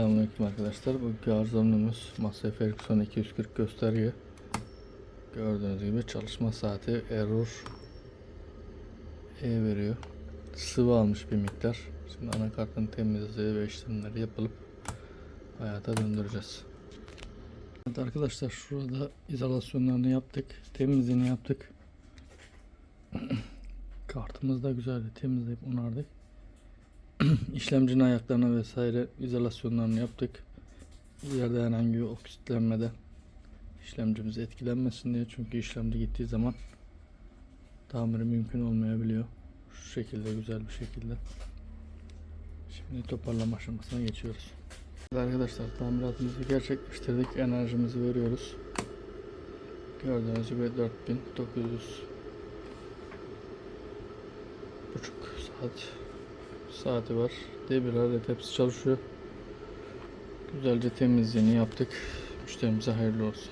Selamünaleyküm arkadaşlar. Bu arızamız Massey Ferguson 240 gösterge. Gördüğünüz gibi çalışma saati error E veriyor. Sıvı almış bir miktar. Şimdi anakartın temizliği ve işlemleri yapılıp hayata döndüreceğiz. Evet arkadaşlar şurada izolasyonlarını yaptık. Temizliğini yaptık. Kartımız da güzeldi. Temizleyip onardık. İşlemcinin ayaklarına vesaire izolasyonlarını yaptık. İleride herhangi bir oksitlenmeden işlemcimiz etkilenmesin diye çünkü işlemci gittiği zaman tamiri mümkün olmayabiliyor. Şu şekilde güzel bir şekilde. Şimdi toparlama aşamasına geçiyoruz. Arkadaşlar tamiratımızı gerçekleştirdik. Enerjimizi veriyoruz. Gördüğünüz gibi 4900 buçuk saat saati var. Demir alet hepsi çalışıyor. Güzelce temizliğini yaptık. Müşterimize hayırlı olsun.